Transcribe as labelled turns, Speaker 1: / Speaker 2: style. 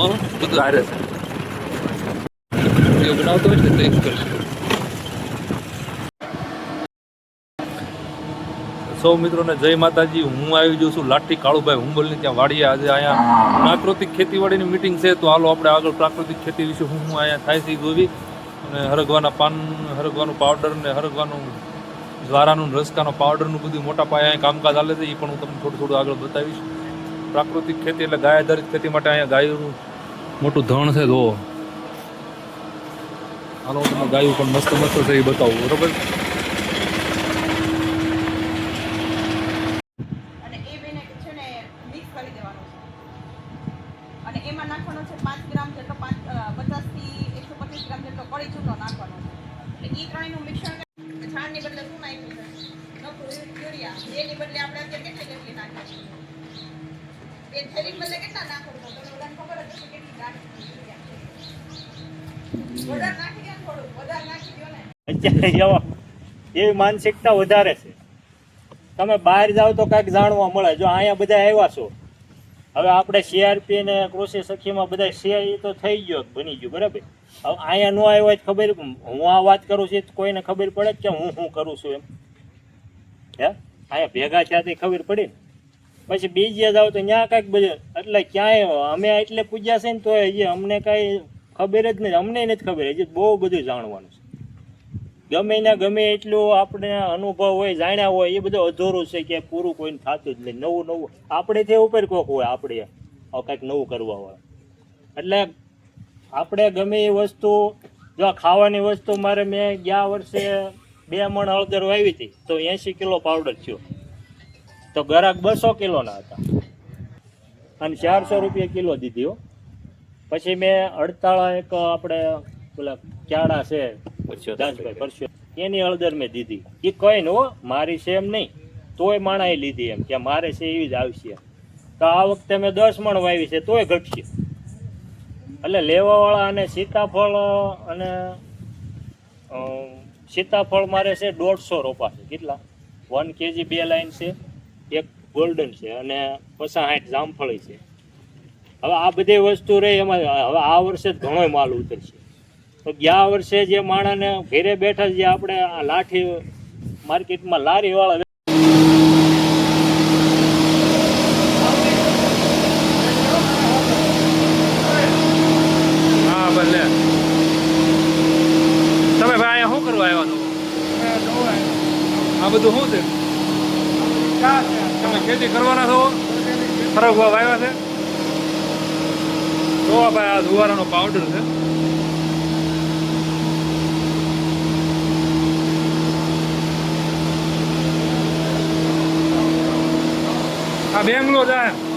Speaker 1: હા બધું હારે છે વીડિયો બનાવતો હોય ને તો એક સૌ મિત્રોને જય માતાજી. હું આવી જઉં છું લાઠી કાળુભાઈ હુંબલની. ત્યાં વાડીએ આજે અહીંયા પ્રાકૃતિક ખેતીવાડીની મિટિંગ છે. તો હાલો આપણે આગળ પ્રાકૃતિક ખેતી વિશે હું હું અહીંયા થાય છે જોવી. અને હરગવાના પાન, હરગવાનું પાવડર ને હરગવાનું જ્વારાનું રસકાનો પાવડરનું બધું મોટા પાયે અહીંયા કામકાજ ચાલે છે. એ પણ હું તમને થોડું થોડું આગળ બતાવીશ. પ્રાકૃતિક ખેતી એટલે ગાય આધારિત ખેતી માટે અહીંયા ગાયોનું મોટું ધણ છે, જો. હાલો, તમે ગાયું પણ મસ્ત મસ્ત છે, એ બતાવું, બરોબર?
Speaker 2: છે છે. છે છે. છાણની બદલે શું નાખ્યું છે? યુરિયા એની બદલે આપણે કેટલી નાખીએ એ થેલી બદલે કેટલા નાખવું તો તમને ખબર જ હશે
Speaker 3: એવા માનસિકતા વધારે છે. તમે બહાર જાઓ તો કાંઈક જાણવા મળે. જો અહીંયા બધા આવ્યા છો, હવે આપણે સીઆરપી ને કૃષિ સખીમાં બધા સીઆઈ તો થઈ ગયો, બની ગયું, બરાબર? હવે અહીંયા ન આવ્યો હોય ખબર, હું આ વાત કરું છું તો કોઈને ખબર પડે કે હું શું કરું છું એમ. હે? અહીંયા ભેગા થયા ખબર પડી ને. પછી બીજે જાવ તો ત્યાં કાંઈક બધું. એટલે ક્યાંય અમે એટલે પૂજ્યા છે ને તો હજી અમને કાંઈ ખબર જ નથી અમને નથી ખબર. હજી બહુ બધું જાણવાનું છે. ગમે ને ગમે એટલું આપણે અનુભવ હોય, જાણ્યા હોય, એ બધું અધૂરું છે કે પૂરું કોઈને થતું જ નહીં. નવું નવું. આપણે તે ઉપર કોક હોય આપણે કંઈક નવું કરવા હોય. એટલે આપણે ગમે એ વસ્તુ, જો ખાવાની વસ્તુ મારે મેં ગયા વર્ષે બે મણ હળદર વાવી હતી, તો એંશી કિલો પાવડર થયો. તો ગરાક બસો કિલોના હતા. અને ચારસો રૂપિયા કિલો દીધી હો પછી મેં અડતાળા એક આપણે પેલા ક્યાડા છે દાસભાઈ પરસ્યો એની હળદર મેં દીધી. એ કઈ હો મારી છે એમ નહીં. તોય માણાએ લીધી એમ કે મારે છે એવી જ આવશે. તો આ વખતે મેં દસ મણ વાવી છે તોય ઘટશે. એટલે લેવાવાળા અને સીતાફળ અને સીતાફળ મારે છે દોઢસો રોપા છે. કેટલા? વન કેજી બે લાઈન છે. એક ગોલ્ડન છે અને પચાસ સાઠ જામફળી છે. હવે આ બધી વસ્તુ રહી એમાં હવે આ વર્ષે જ ઘણો માલ ઉતરશે. તો ગયા વર્ષે જે માણસને ઘરે બેઠા જે આપણે આ લાઠી માર્કેટમાં લારીવાળા
Speaker 1: હા ભલે. તમે ભાઈ શું કરવા આવ્યા છો? આ બધું શું છે? તમે ખેતી કરવાના છો? ખરા ગુવા વાવ્યા છે? તો ભાઈ આ જુવારાનો પાવડર છે. આ બેંગ્લોર જાય.